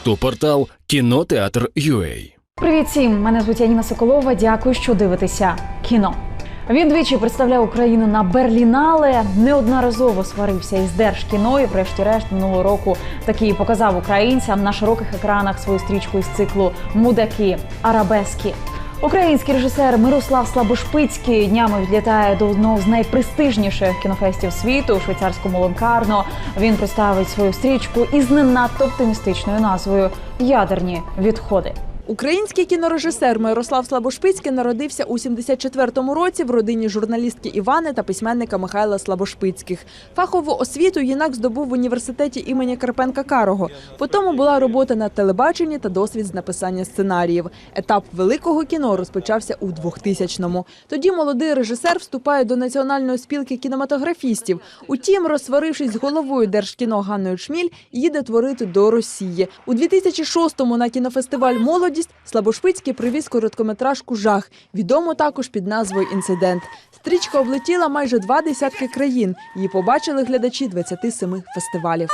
проєкту портал Кінотеатр.UA. Привіт всім! Мене звуть Яніна Соколова. Дякую, що дивитеся кіно. Він двічі представляв Україну на Берлінале, неодноразово сварився із Держкіно і, врешті-решт, минулого року таки показав українцям на широких екранах свою стрічку із циклу Мудаки Арабески. Український режисер Мирослав Слабошпицький днями відлітає до одного з найпрестижніших кінофестів світу у швейцарському Лонкарно. Він представить свою стрічку із не надто оптимістичною назвою Ядерні відходи. Український кінорежисер Мирослав Слабошпицький народився у 74-му році в родині журналістки Івани та письменника Михайла Слабошпицьких. Фахову освіту юнак здобув в університеті імені Карпенка Карого. Потім була робота на телебаченні та досвід з написання сценаріїв. Етап великого кіно розпочався у 2000-му. Тоді молодий режисер вступає до національної спілки кінематографістів. Утім, розсварившись з головою Держкіно Ганною Шміль, їде творити до Росії. У 2006-му на кінофестиваль Молодість Слабошпицький привіз короткометражку Жах, відому також під назвою Інцидент. Стрічка облетіла майже два десятки країн. Її побачили глядачі 27 фестивалів.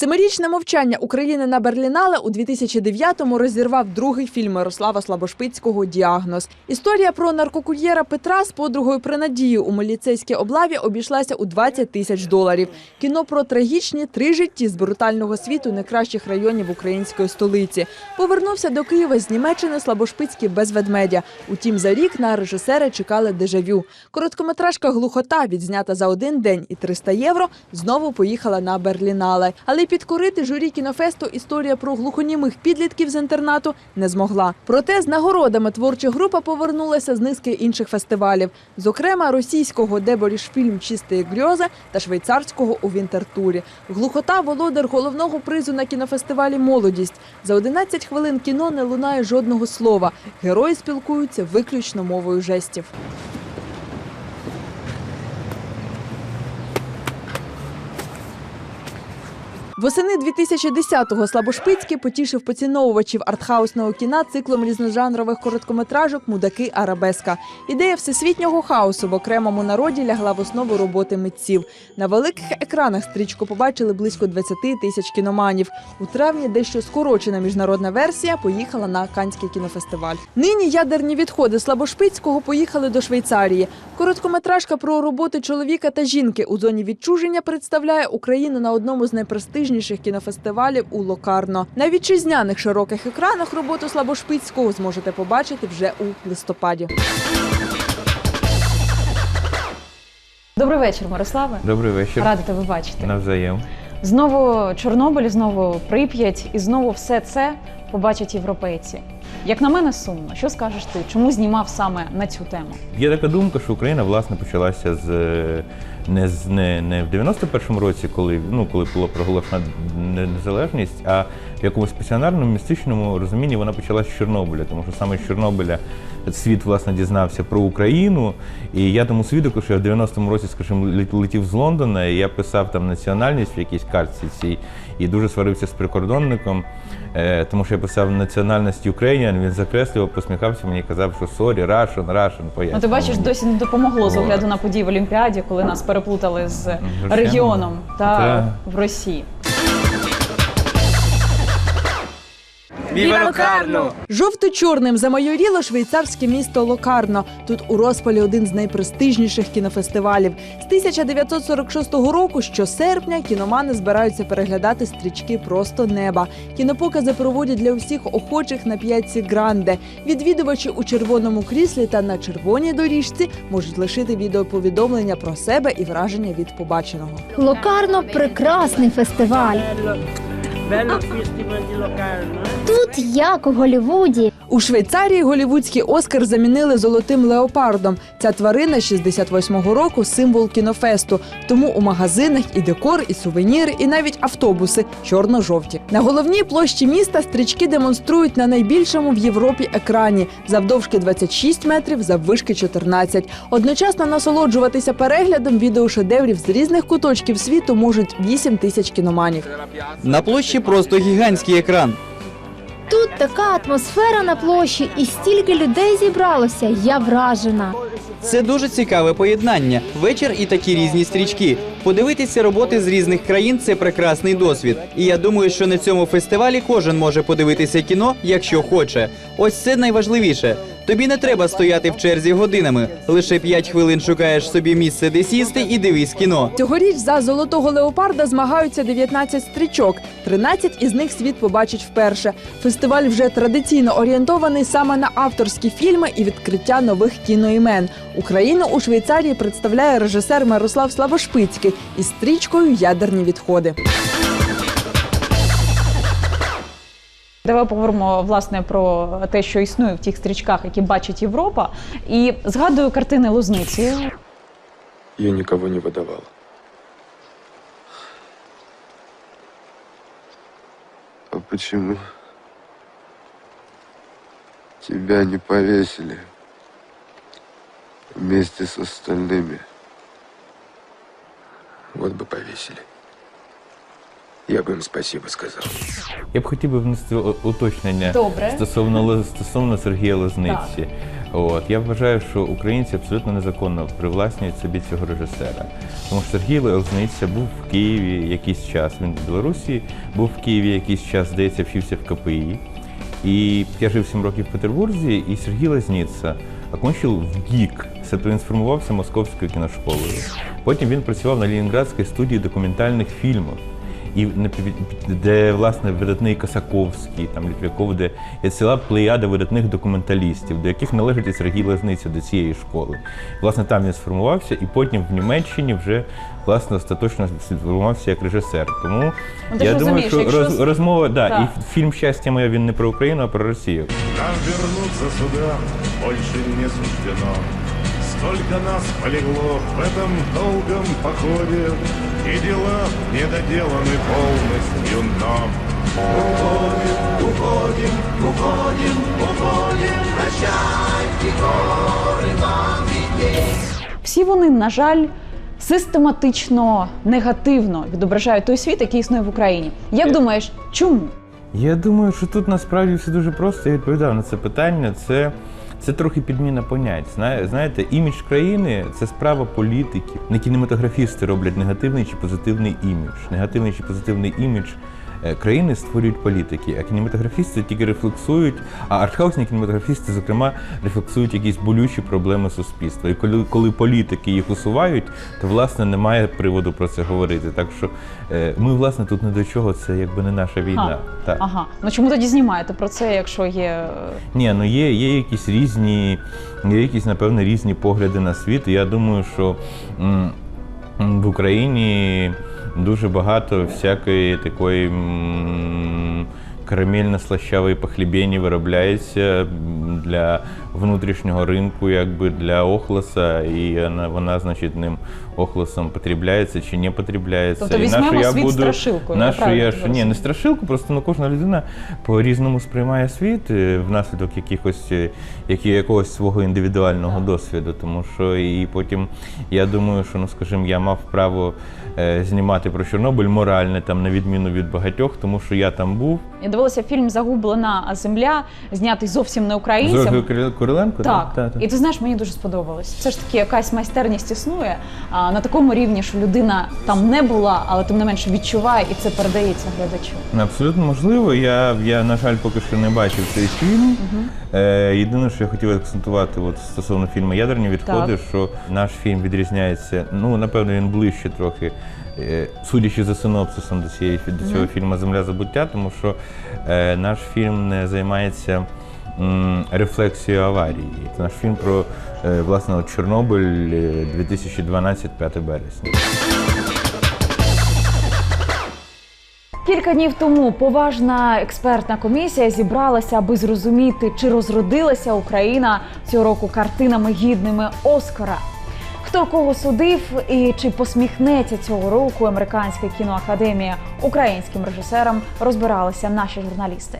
Семирічне мовчання України на Берлінале у 2009-му розірвав другий фільм Мирослава Слабошпицького Діагноз. Історія про наркокур'єра Петра з подругою при надії у міліцейській облаві обійшлася у 20 тисяч доларів. Кіно про трагічні три житті з брутального світу найкращих районів української столиці. Повернувся до Києва з Німеччини Слабошпицький без ведмедя. Утім, за рік на режисери чекали дежавю. Короткометражка Глухота, відзнята за один день і 300 євро, знову поїхала на Берлінале. Але підкорити журі кінофесту історія про глухонімих підлітків з інтернату не змогла. Проте з нагородами творча група повернулася з низки інших фестивалів, зокрема російського Деборішфільм Чистої грьози та швейцарського у Вінтертурі. Глухота володар головного призу на кінофестивалі Молодість. За 11 хвилин кіно не лунає жодного слова. Герої спілкуються виключно мовою жестів. Восени 2010-го Слабошпицький потішив поціновувачів артхаусного кіна циклом різножанрових короткометражок Мудаки Арабеска. Ідея всесвітнього хаосу в окремому народі лягла в основу роботи митців. На великих екранах стрічку побачили близько 20 тисяч кіноманів. У травні дещо скорочена міжнародна версія поїхала на Канський кінофестиваль. Нині ядерні відходи Слабошпицького поїхали до Швейцарії. Короткометражка про роботи чоловіка та жінки у зоні відчуження представляє Україну на одному з найпрестижніших кінофестивалів у Локарно. На вітчизняних широких екранах роботу Слабошпицького зможете побачити вже у листопаді. Добрий вечір, Мирославе. Добрий вечір. Рада тебе бачити. Навзаєм. Знову Чорнобиль, знову Прип'ять, і знову все це побачать європейці. Як на мене, сумно. Що скажеш ти? Чому знімав саме на цю тему? Є така думка, що Україна власне почалася з е, не не, не в 91-му році, коли ну коли було проголошена незалежність, а в якомусь пасіонарному містичному розумінні вона почалася з Чорнобиля, тому що саме з Чорнобиля світ власне дізнався про Україну. І я тому свідок, що я в 90-му році, скажімо, летів з Лондона, і я писав там національність в якійсь картці цій, і дуже сварився з прикордонником, е, тому що я писав національність Ukrainian, він закреслював, посміхався мені, казав, що сорі, Russian, Russian, Ну, ти бачиш, досі не допомогло з огляду на події в Олімпіаді, коли нас переплутали з регіоном та в Росії. Жовто-чорним замайоріло швейцарське місто Локарно. Тут у розпалі один з найпрестижніших кінофестивалів. З 1946 року щосерпня кіномани збираються переглядати стрічки просто неба. Кінопокази проводять для усіх охочих на п'ятці Гранде. Відвідувачі у червоному кріслі та на червоній доріжці можуть лишити відеоповідомлення про себе і враження від побаченого. Локарно прекрасний фестиваль. Bello festival di Locarno? Тут як у Голлівуді. У Швейцарії голівудський Оскар замінили золотим леопардом. Ця тварина 68-го року символ кінофесту. Тому у магазинах і декор, і сувеніри, і навіть автобуси чорно-жовті. На головній площі міста стрічки демонструють на найбільшому в Європі екрані завдовжки 26 метрів, заввишки 14. Одночасно насолоджуватися переглядом відеошедеврів з різних куточків світу можуть 8 тисяч кіноманів. На площі просто гігантський екран. Тут така атмосфера на площі і стільки людей зібралося. Я вражена. Це дуже цікаве поєднання. Вечір і такі різні стрічки. Подивитися роботи з різних країн це прекрасний досвід. І я думаю, що на цьому фестивалі кожен може подивитися кіно, якщо хоче. Ось це найважливіше. Тобі не треба стояти в черзі годинами. Лише 5 хвилин шукаєш собі місце, де сісти, і дивись кіно. Цьогоріч за золотого леопарда змагаються 19 стрічок. 13 із них світ побачить вперше. Фестиваль вже традиційно орієнтований саме на авторські фільми і відкриття нових кіноімен. Україну у Швейцарії представляє режисер Мирослав Славошпицький із стрічкою Ядерні відходи. Давай поговоримо власне про те, що існує в тих стрічках, які бачить Європа. І згадую картини Лозниці. Я никого не выдавал. А почему тебя не повесили вместе с остальными? Вот бы повесили. Я бы им спасибо сказал. Я б хотів би внести уточнення Добре. стосовно стосовно Сергія Лозниці. От я вважаю, що українці абсолютно незаконно привласнюють собі цього режисера. Тому що Сергій Лозниця був в Києві якийсь час. Він в Білорусі був в Києві якийсь час, здається, вчився в КПІ. І я жив 7 років в Петербурзі, і Сергій Лазніця окончив ГІК, трансформувався московською кіношколою. Потім він працював на Ленінградській студії документальних фільмів. І де власне видатний Косаковський, там Літвяков, де є ціла плеяда видатних документалістів, до яких належить і Сергій Лазниця до цієї школи. Власне, там він сформувався, і потім в Німеччині вже власне остаточно сформувався як режисер. Тому Ну, я думаю, що якщо роз, розмова, да, Так. і фільм Щастя моє він не про Україну, а про Росію. Нам вернуться сюда больше не суждено. Столько нас полегло в этом долгом походе, И дела не доделаны полностью нам. Уходим, уходим, уходим, уходим, прощай, и горы вам видней. Всі вони, на жаль, систематично негативно відображають той світ, який існує в Україні. Як думаєш, чому? Я думаю, що тут насправді все дуже просто. Я відповідав на це питання. Це, це трохи підміна понять. Знає- Знаєте, імідж країни це справа політиків. Не кінематографісти роблять негативний чи позитивний імідж. Негативний чи позитивний імідж країни створюють політики, а кінематографісти тільки рефлексують, а артхаусні кінематографісти, зокрема, рефлексують якісь болючі проблеми суспільства. І коли, коли політики їх усувають, то власне немає приводу про це говорити. Так що е, ми, власне, тут не до чого, це якби не наша війна. А, Так. Ага. Ну чому тоді знімаєте про це, якщо є. е, Ні, ну є, є якісь різні, є якісь, напевно, різні погляди на світ. І я думаю, що в Україні дуже багато всякої такої карамельно-слащавої похлібені виробляється для внутрішнього ринку, якби для охлоса, і вона, вона значить, ним охлосом потрібляється чи не потрібляється. Тобто І нащо я світ буду, страшилкою, правильно я що ні, не страшилку, просто ну, кожна людина по-різному сприймає світ е, внаслідок якихось е, які, якогось свого індивідуального досвіду. Тому що і потім я думаю, що ну скажімо, я мав право знімати про Чорнобиль моральне, там на відміну від багатьох, тому що я там був. Я дивилася фільм Загублена земля, знятий зовсім не З українцем. Куриленко? Так, Так, і ти знаєш, мені дуже сподобалось. Все ж таки, якась майстерність існує а, на такому рівні, що людина там не була, але тим не менше відчуває, і це передається глядачу. Абсолютно можливо. Я, я, на жаль, поки що не бачив цей фільм. Е, єдине, що я хотів акцентувати от, стосовно фільму Ядерні відходи, Так. що наш фільм відрізняється, ну, напевно, він ближче трохи, е, судячи за синопсисом до, цієї, до цього фільму Земля забуття, тому що е, наш фільм не займається рефлексією аварії. Це наш фільм про е, власне от Чорнобиль е, 2012, 5 березня. Кілька днів тому поважна експертна комісія зібралася, аби зрозуміти, чи розродилася Україна цього року картинами гідними Оскара. Хто кого судив і чи посміхнеться цього року американська кіноакадемія українським режисерам, розбиралися наші журналісти.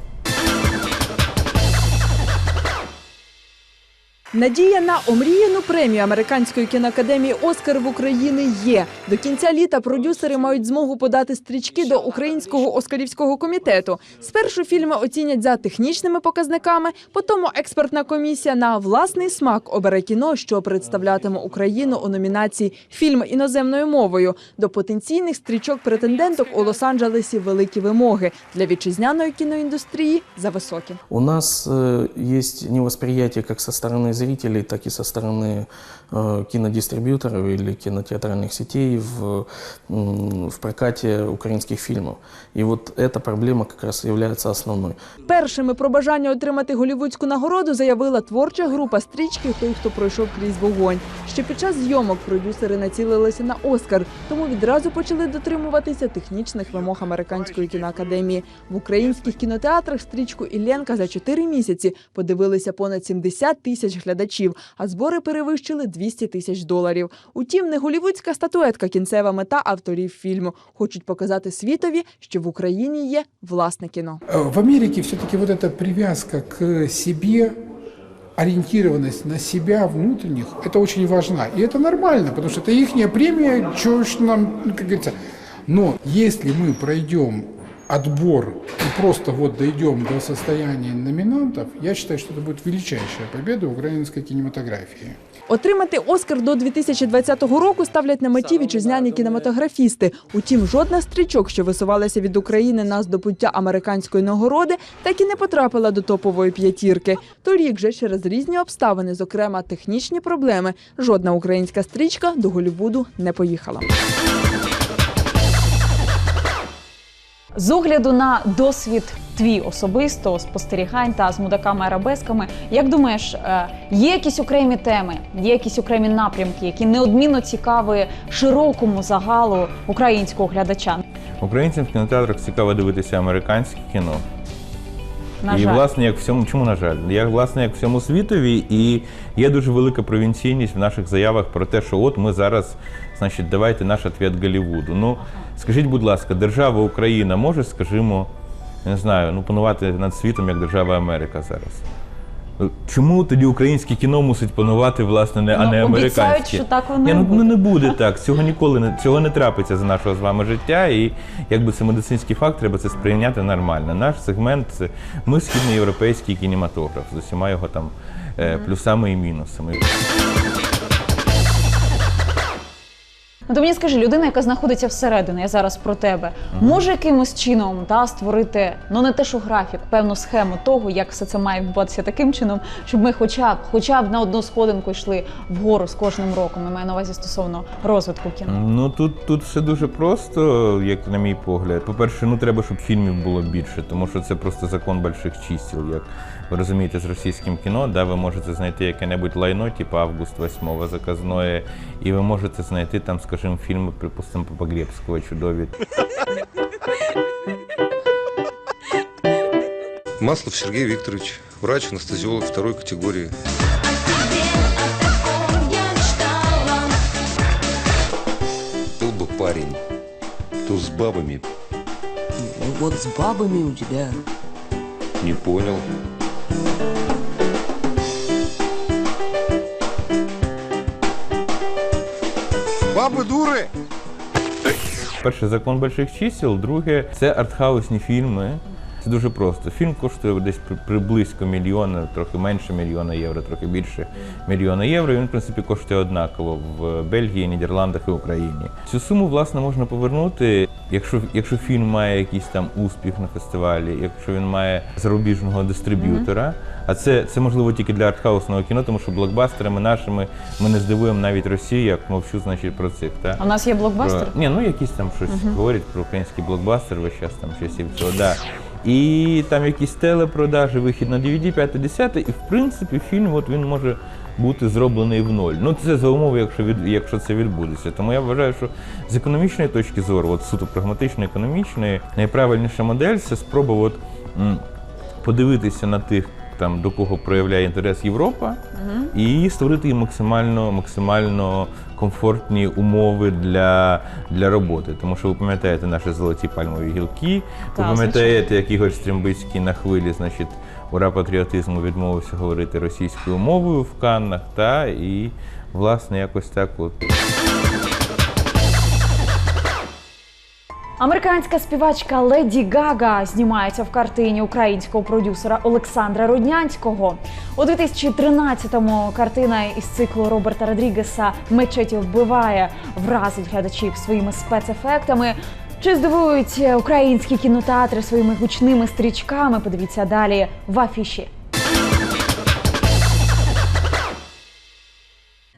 Надія на омріяну премію американської кіноакадемії Оскар в Україні є. До кінця літа продюсери мають змогу подати стрічки до українського оскарівського комітету. Спершу фільми оцінять за технічними показниками, потім експертна комісія на власний смак обере кіно, що представлятиме Україну у номінації Фільм іноземною мовою. До потенційних стрічок претенденток у Лос-Анджелесі великі вимоги для вітчизняної кіноіндустрії зависокі. У нас э, есть невосприятие как со стороны зрителей, так и со стороны э, кинодистрибьюторов или кинотеатральных сетей в, м, в прокате украинских фильмов. И вот эта проблема как раз является основной. Першими про бажання отримати голівудську нагороду заявила творча група стрічки Той, хто пройшов крізь вогонь. Ще під час зйомок продюсери націлилися на Оскар, тому відразу почали дотримуватися технічних вимог американської кіноакадемії. В українських кінотеатрах стрічку Ілленка за чотири місяці подивилися понад 70 тисяч глядачів, а збори перевищили 200 тисяч доларів. Утім, не голівудська статуетка кінцева мета авторів фільму. Хочуть показати світові, що в Україні є власне кіно. Э, В Америке все-таки вот эта привязка к себе, ориентированность на себя внутренних, это очень важна. И это нормально, потому что это их премия, чего ж нам, ну, как говорится. Но если мы пройдем отбор и просто вот дойдем до состояния номинантов, я считаю, что это будет величайшая победа украинской кинематографии. Отримати Оскар до 2020 року ставлять на меті вітчизняні кінематографісти. Утім, жодна стрічок, що висувалася від України на здобуття американської нагороди, так і не потрапила до топової п'ятірки. Торік же через різні обставини, зокрема технічні проблеми, жодна українська стрічка до Голлівуду не поїхала. З огляду на досвід твій особисто спостерігань та з мудаками арабесками, як думаєш, е, є якісь окремі теми, є якісь окремі напрямки, які неодмінно цікаві широкому загалу українського глядача? Українцям в кінотеатрах цікаво дивитися американське кіно. На і жаль. власне, як всьому, чому на жаль, я власне як всьому світові, і є дуже велика провінційність в наших заявах про те, що от ми зараз, значить, давайте наш ответ Голлівуду. Ну скажіть, будь ласка, держава Україна може, скажімо, не знаю, ну панувати над світом як держава Америка зараз. Чому тоді українське кіно мусить панувати, власне, не, а Ну, не обіцяють, що так воно Ні, ну, буде. ну не буде так. Цього ніколи не цього не трапиться за нашого з вами життя. І якби це медицинський факт, треба це сприйняти нормально. Наш сегмент це ми східноєвропейський кінематограф з усіма його там е, плюсами і мінусами. Ну, то мені скажи, людина, яка знаходиться всередині, я зараз про тебе, може якимось чином та, створити, ну не те, що графік, певну схему того, як все це має відбуватися таким чином, щоб ми хоча б, хоча б на одну сходинку йшли вгору з кожним роком. Я маю на увазі стосовно розвитку кіно. Ну тут, тут все дуже просто, як на мій погляд. По-перше, ну треба, щоб фільмів було більше, тому що це просто закон больших чисел. Як ви розумієте, з російським кіно, да, ви можете знайти яке-небудь лайно, типу август 8 заказное, і ви можете знайти там, скажімо, фільми, припустимо, Погребського чудові. Маслов Сергей Викторович, врач-анестезиолог второй категории. Был бы парень, то с бабами. Ну вот с бабами у тебя Не понял. Бабы дури! Перше закон больших чисел, друге це артхаусні фільми. Це дуже просто. Фільм коштує десь при- приблизько мільйона, трохи менше мільйона євро, трохи більше мільйона євро. І він, в принципі, коштує однаково в Бельгії, Нідерландах і Україні. Цю суму, власне, можна повернути, якщо, якщо фільм має якийсь там успіх на фестивалі, якщо він має зарубіжного дистриб'ютора. А це, це можливо тільки для артхаусного кіно, тому що блокбастерами нашими ми не здивуємо навіть Росію, як мовчу, значить, про цих. Та? А у нас є блокбастер? Про... Ні, ну якісь там щось Мгм. говорять про український блокбастер весь час там часів цього. Да. І там якісь телепродажі, вихід на DVD, 5-10, і в принципі фільм от він може бути зроблений в ноль. Ну це за умови, якщо від якщо це відбудеться. Тому я вважаю, що з економічної точки зору, от суто прагматично економічної, найправильніша модель це спроба от, м, подивитися на тих. Там до кого проявляє інтерес Європа, і створити їм максимально максимально комфортні умови для, для роботи. Тому що ви пам'ятаєте наші золоті пальмові гілки, ви пам'ятаєте, як Ігор Стрімбицький на хвилі, значить, ура патріотизму відмовився говорити російською мовою в Каннах, та і власне якось так от. Американська співачка Леді Гага знімається в картині українського продюсера Олександра Роднянського. У 2013-му картина із циклу Роберта Родрігеса Мечеті вбиває вразить глядачів своїми спецефектами. Чи здивують українські кінотеатри своїми гучними стрічками? Подивіться далі в афіші.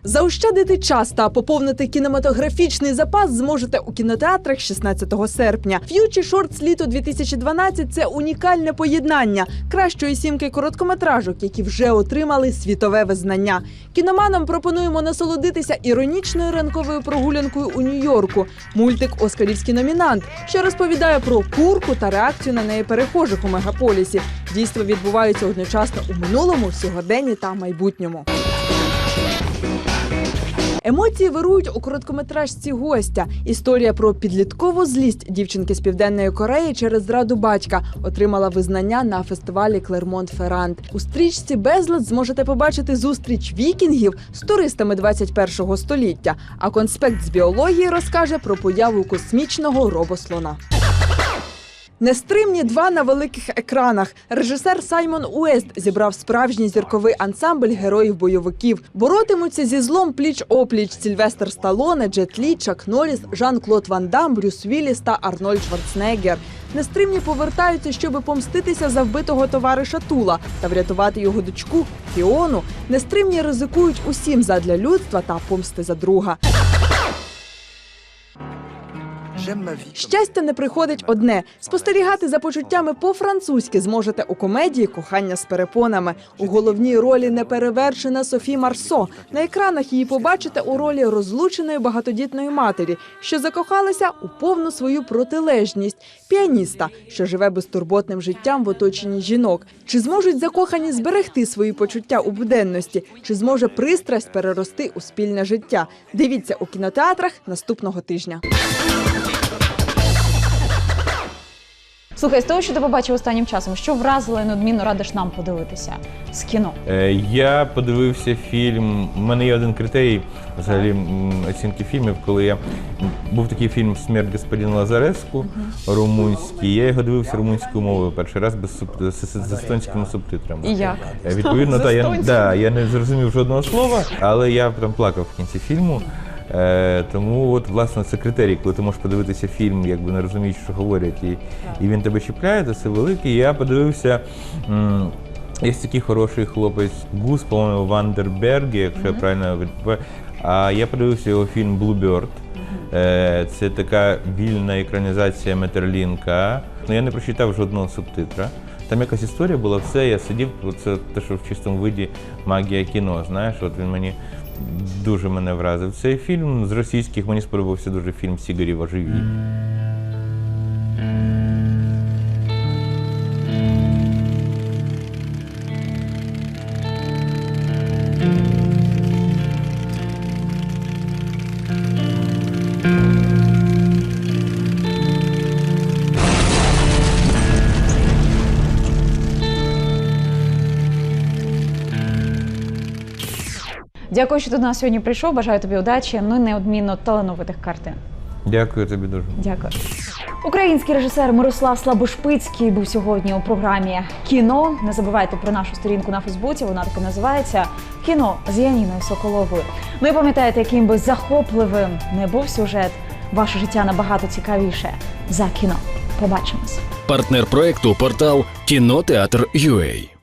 Заощадити час та поповнити кінематографічний запас зможете у кінотеатрах 16 серпня. Ф'ючі Шортс літо 2012 – це унікальне поєднання кращої сімки короткометражок, які вже отримали світове визнання. Кіноманам пропонуємо насолодитися іронічною ранковою прогулянкою у Нью-Йорку. Мультик Оскарівський номінант, що розповідає про курку та реакцію на неї перехожих у мегаполісі. Дійство відбувається одночасно у минулому, сьогоденні та майбутньому. Емоції вирують у короткометражці гостя. Історія про підліткову злість дівчинки з південної Кореї через зраду батька отримала визнання на фестивалі Клермонт Феррант. У стрічці Безлад зможете побачити зустріч вікінгів з туристами 21-го століття. А конспект з біології розкаже про появу космічного робослона. Нестримні два на великих екранах. Режисер Саймон Уест зібрав справжній зірковий ансамбль героїв-бойовиків. Боротимуться зі злом пліч опліч Сільвестр Сталоне, Джет Лі, Чак Норріс, Жан-Клод Ван Дам, Брюс Вілліс та Арнольд Шварценеггер. Нестримні повертаються, щоб помститися за вбитого товариша Тула та врятувати його дочку Фіону. Нестримні ризикують усім задля людства та помсти за друга. Щастя не приходить одне. Спостерігати за почуттями по-французьки зможете у комедії Кохання з перепонами. У головній ролі неперевершена Софі Марсо. На екранах її побачите у ролі розлученої багатодітної матері, що закохалася у повну свою протилежність піаніста, що живе безтурботним життям в оточенні жінок. Чи зможуть закохані зберегти свої почуття у буденності? Чи зможе пристрасть перерости у спільне життя? Дивіться у кінотеатрах наступного тижня. Слухай, з того, що ти побачив останнім часом, що вразило і неодмінно радиш нам подивитися з кіно? Е, Я подивився фільм. У мене є один критерій взагалі м, оцінки фільмів, коли я був такий фільм Смерть господина Лазареску румунський. Я його дивився румунською мовою перший раз без суп... з, з, з естонськими субтитрами. І як? Е, Відповідно, та, я, да, я не зрозумів жодного слова, але я там плакав в кінці фільму. Е, тому от власне це критерій, коли ти можеш подивитися фільм, якби не розумієш, що говорять, і, і він тебе чіпляє, то це великий. Я подивився. м, Є такий хороший хлопець Гус, по-моєму, Вандербергі, якщо я правильно відповідаю. А я подивився його фільм Bluebird. Е, Це така вільна екранізація Метерлінка. Ну я не прочитав жодного субтитра. Там якась історія була, все, я сидів, це те, що в чистому виді магія кіно. Знаєш, от він мені дуже мене вразив. Цей фільм з російських мені сподобався дуже фільм Сігарєва Живі. Дякую, що ти до нас сьогодні прийшов. Бажаю тобі удачі. Ну і неодмінно талановитих картин. Дякую тобі дуже. Дякую. Український режисер Мирослав Слабошпицький був сьогодні у програмі Кіно. Не забувайте про нашу сторінку на Фейсбуці. Вона так і називається Кіно з Яніною Соколовою. Ну і пам'ятаєте, яким би захопливим не був сюжет, ваше життя набагато цікавіше за кіно. Побачимось. Партнер проекту портал кінотеатр.ua